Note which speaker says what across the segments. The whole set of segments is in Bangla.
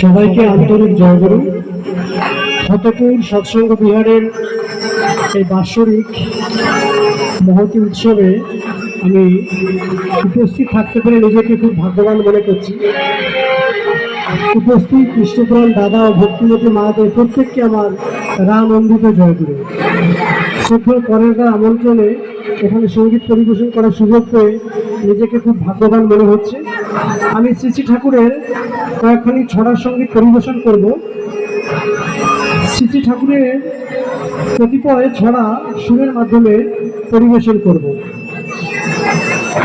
Speaker 1: সবাইকে আন্তরিক জয়গুরু ফতেপুর সৎসঙ্গ বিহারের এই বাৎসরিক মহতি উৎসবে আমি উপস্থিত থাকতে পেরে নিজেকে খুব ভাগ্যবান মনে করছি। উপস্থিত কৃষ্ণপুরাণ দাদা ও ভক্তিমতী মাদের প্রত্যেককে আমার রাম অমৃত জয়গুরু শ্রদ্ধেয় পরেরটা আমন্ত্রণে এখানে সংগীত পরিবেশন করার সুযোগ পেয়ে নিজেকে খুব ভাগ্যবান মনে হচ্ছে। আমি শ্রী শ্রী ঠাকুরের কয়েকখানি ছড়ার সংগীত পরিবেশন করব। শ্রী ঠাকুরের কতিপয় ছড়া সুরের মাধ্যমে পরিবেশন করব।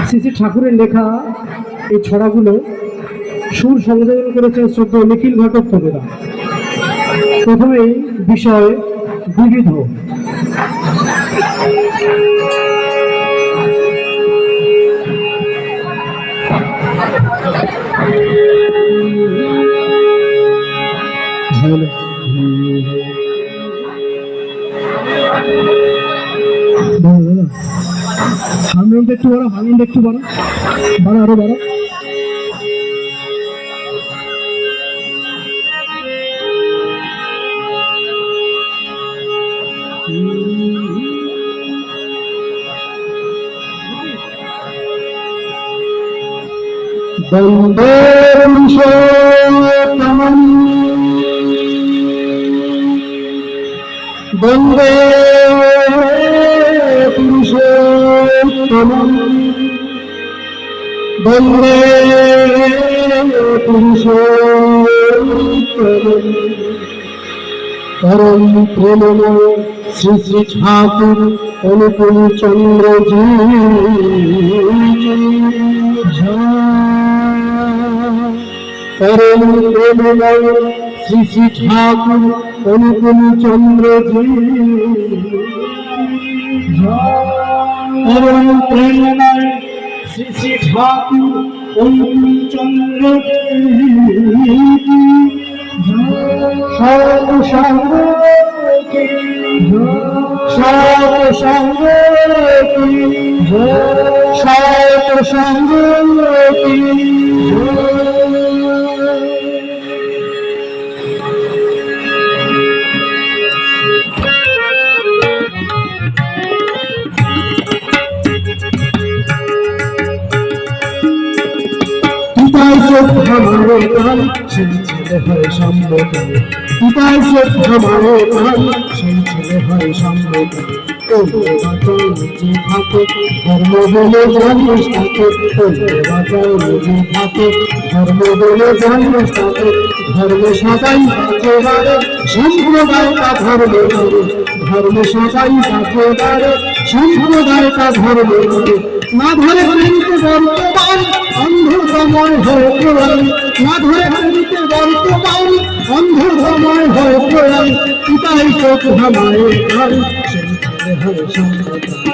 Speaker 1: শ্রী ঠাকুরের লেখা এই ছড়াগুলো সুর সংযোজন করেছেন শ্রদ্ধ নিখিল ঘটক কবিরা। প্রথমেই বিষয় বিবিধ সামনেটা একটু বড় সামনেটা একটু বড় বড় আরও বড় বন্দে বন্দে পুরুষোত্তম পরম প্রেম শ্রী শ্রী ঠাকুর অনুকূল চন্দ্র পরম প্রেম শ্রী শ্রী ঠাকুর অনুকূল চন্দ্র পরম প্রেমময় শ্রী শ্রী ঠাকুর অনুকূল চন্দ্র সব সঙ্গ পিতাই শ্রদ্ধা মারে কাল সেই ছেলে হয় সম্মোদন পিতাই শ্রদ্ধা মারে কাল সেই ছেলে হয় থাকে, ধর্ম বলে জানিস থাকে থাকে, ধর্ম বলে জানিস থাকে ধর্ম সবাই বাঁচে সম্প্রদায়টা ধর্ম ধর্ম সবাই বাঁচে সম্প্রদায়টা ধর্ম না ধরে কিন্তু অন্ধসময় হয়ে পড়াই না ধরে কিন্তু বর্তমান অন্ধসময় হয়ে পড়াই পিতাই চোখ হামায় কাল সেই ছেলে হয় সম্প্রদায়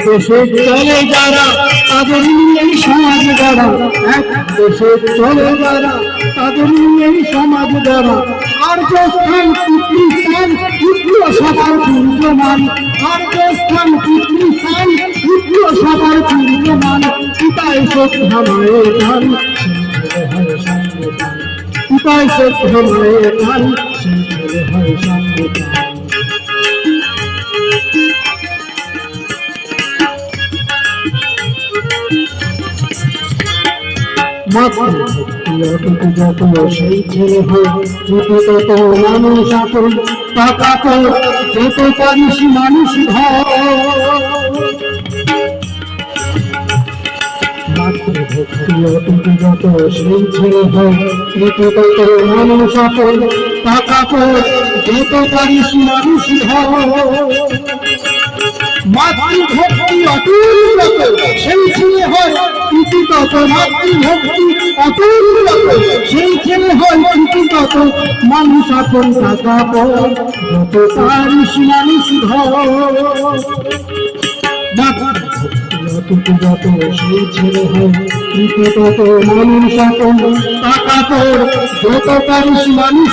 Speaker 1: এক চলে যারা, তাদের নিয়েই সমাজ গড়া। এক দেশে চলে যারা, তাদের নিয়েই সমাজ গড়া। আর্য স্থান পিতৃস্থান পুত্র সবার পূর্যমান আর্য স্থান পিতৃস্থান পুত্র সবার পূর্যমান পিতায় শ্রদ্ধা মায়ের ধান পিতায় শ্রদ্ধা মায়ের ধান। হয় সম্প্রদান সেই ছেলে যত সেই ছেলে হয় মানুষ আপন টাকা তো যত পারিস মানুষ মাতৃভক্তি অতুল সেই ছেলে তত মাতৃভক্তি অতুল সেই ছেলে হয় কিন্তু কত মানুষ আপন পর যত পারিস মানুষ যত সেই ছেলে হয় কিন্তু পারিস মানুষ